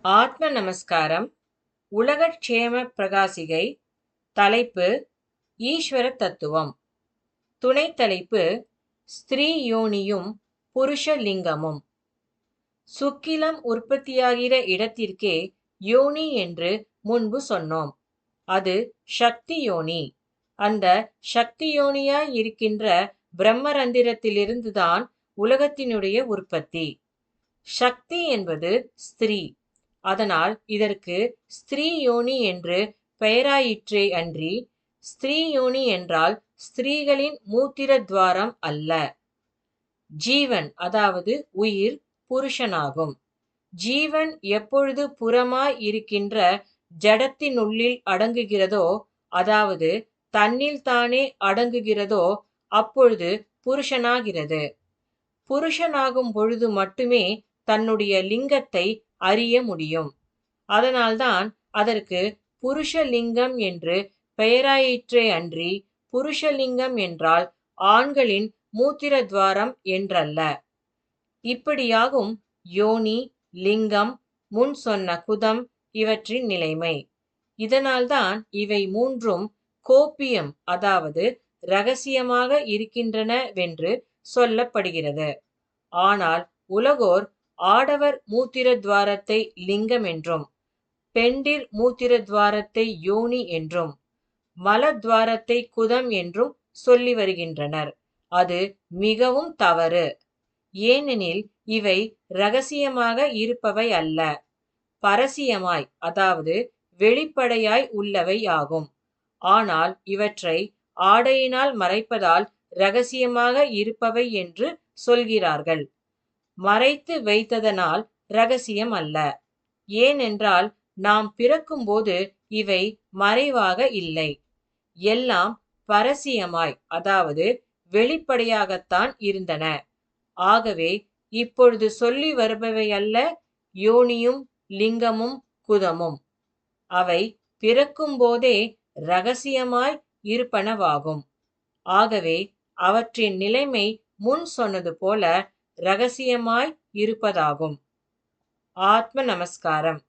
ஆத்ம நமஸ்காரம் உலகக்ஷேம பிரகாசிகை தலைப்பு ஈஸ்வர தத்துவம். துணை தலைப்பு ஸ்திரீ யோனியும் புருஷ லிங்கமும். சுக்கிலம் உற்பத்தியாகிற இடத்திற்கே யோனி என்று முன்பு சொன்னோம். அது சக்தி யோனி. அந்த சக்தி யோனியாய் இருக்கின்ற பிரம்மரந்திரத்திலிருந்துதான் உலகத்தினுடைய உற்பத்தி. சக்தி என்பது ஸ்திரீ. அதனால் இதற்கு ஸ்திரீ யோனி என்று பெயராயிற்றே அன்றி ஸ்திரீ யோனி என்றால் ஸ்திரீகளின் மூத்திர துவாரம் அல்ல. ஜீவன் அதாவது உயிர் புருஷனாகும். ஜீவன் எப்பொழுது புறமாய் இருக்கின்ற ஜடத்தினுள்ளில் அடங்குகிறதோ அதாவது தன்னில் தானே அடங்குகிறதோ அப்பொழுது புருஷனாகிறது. புருஷனாகும் பொழுது மட்டுமே தன்னுடைய லிங்கத்தை அறிய முடியும். அதனால்தான் அதற்கு புருஷலிங்கம் என்று பெயராயிற்றே அன்றி புருஷலிங்கம் என்றால் ஆண்களின் மூத்திர துவாரம் என்றல்ல. இப்படியாகும் யோனி லிங்கம் முன் சொன்ன குதம் இவற்றின் நிலைமை. இதனால்தான் இவை மூன்றும் கோப்பியம் அதாவது ரகசியமாக இருக்கின்றனவென்று சொல்லப்படுகிறது. ஆனால் உலகோர் ஆடவர் மூத்திர துவாரத்தை லிங்கம் என்றும் பெண்டிர் மூத்திர துவாரத்தை யோனி என்றும் மலத்வாரத்தை குதம் என்றும் சொல்லி வருகின்றனர். அது மிகவும் தவறு. ஏனெனில் இவை ரகசியமாக இருப்பவை அல்ல. பரசியமாய் அதாவது வெளிப்படையாய் உள்ளவை ஆகும். ஆனால் இவற்றை ஆடையினால் மறைப்பதால் ரகசியமாக இருப்பவை என்று சொல்கிறார்கள். மறைத்து வைத்ததனால் ரகசியம் அல்ல ஏனென்றால் நாம் பிறக்கும்போது இவை மறைவாக இல்லை. எல்லாம் பரசியமாய் அதாவது வெளிப்படையாகத்தான் இருந்தன. ஆகவே இப்பொழுது சொல்லி வருபவையல்ல யோனியும் லிங்கமும் குதமும். அவை பிறக்கும்போதே ரகசியமாய் இருப்பனவாகும். ஆகவே அவற்றின் நிலைமை முன் சொன்னது போல ரகசியமாய் இருப்பதாகும். ஆத்ம நமஸ்காரம்.